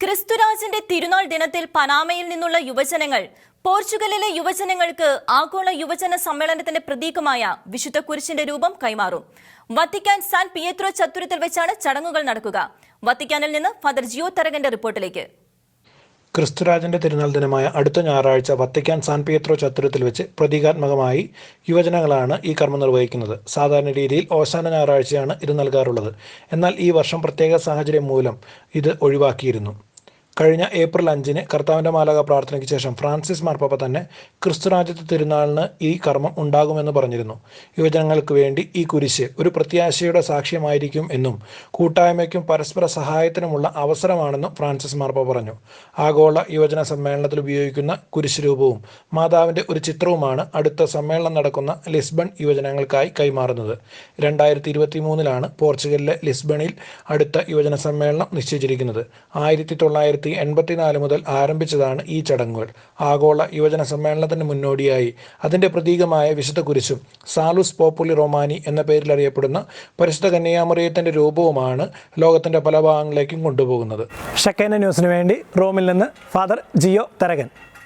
ക്രിസ്തുരാജന്റെ തിരുനാൾ ദിനത്തിൽ പനാമയിൽ നിന്നുള്ള യുവജനങ്ങൾ പോർച്ചുഗലിലെ യുവജനങ്ങൾക്ക് ആഗോള യുവജന സമ്മേളനത്തിന്റെ പ്രതീകമായ വിശുദ്ധ കുരിശിന്റെ രൂപം കൈമാറും. വത്തിക്കാൻ സാൻ പിയേത്രോ ചത്തുരത്തിൽ വെച്ചാണ് ചടങ്ങുകൾ നടക്കുക. വത്തിക്കാനിൽ നിന്ന് ഫാദർ ജിയോ തരകന്റെ റിപ്പോർട്ടിലേക്ക്. ക്രിസ്തുരാജന്റെ തിരുനാൾ ദിനമായ അടുത്ത ഞായറാഴ്ച വത്തിക്കാൻ സാൻ പിയത്രോ ചത്തുരത്തിൽ വെച്ച് പ്രതീകാത്മകമായി യുവജനങ്ങളാണ് ഈ കർമ്മം നിർവഹിക്കുന്നത്. സാധാരണ രീതിയിൽ ഓശാന ഞായറാഴ്ചയാണ് ഇത് നൽകാറുള്ളത്. എന്നാൽ ഈ വർഷം പ്രത്യേക സാഹചര്യം മൂലം ഇത് ഒഴിവാക്കിയിരുന്നു. കഴിഞ്ഞ ഏപ്രിൽ അഞ്ചിന് കർത്താവിന്റെ മാലാക പ്രാർത്ഥനയ്ക്ക് ശേഷം ഫ്രാൻസിസ് മാർപ്പാപ്പ തന്നെ ക്രിസ്തുരാജ്യത്തെ തിരുനാളിന് ഈ കർമ്മം ഉണ്ടാകുമെന്ന് പറഞ്ഞിരുന്നു. യുവജനങ്ങൾക്ക് വേണ്ടി ഈ കുരിശ് ഒരു പ്രത്യാശയുടെ സാക്ഷ്യമായിരിക്കും എന്നും കൂട്ടായ്മയ്ക്കും പരസ്പര സഹായത്തിനുമുള്ള അവസരമാണെന്നും ഫ്രാൻസിസ് മാർപ്പ പറഞ്ഞു. ആഗോള യുവജന സമ്മേളനത്തിൽ ഉപയോഗിക്കുന്ന കുരിശ് രൂപവും മാതാവിന്റെ ഒരു ചിത്രവുമാണ് അടുത്ത സമ്മേളനം നടക്കുന്ന ലിസ്ബൺ യുവജനങ്ങൾക്കായി കൈമാറുന്നത്. രണ്ടായിരത്തി ഇരുപത്തി മൂന്നിലാണ് പോർച്ചുഗലിലെ ലിസ്ബണിൽ അടുത്ത യുവജന സമ്മേളനം നിശ്ചയിച്ചിരിക്കുന്നത്. ആയിരത്തി തൊള്ളായിരത്തി എൺപത്തിനാല് മുതൽ ആരംഭിച്ചതാണ് ഈ ചടങ്ങുകൾ. ആഗോള യുവജന സമ്മേളനത്തിന് മുന്നോടിയായി. അതിന്റെ പ്രതീകമായ വിശുദ്ധ കുരിശും സാലുസ് പോപ്പുലി റൊമാനി എന്ന പേരിൽ അറിയപ്പെടുന്ന പരിശുദ്ധ കന്യാമറിയത്തിന്റെ രൂപവുമാണ് ലോകത്തിന്റെ പല ഭാഗങ്ങളിലേക്കും കൊണ്ടുപോകുന്നത്. ഷക്കേന ന്യൂസിന് വേണ്ടി റോമിൽ നിന്ന് ഫാദർ ജിയോ തരകൻ.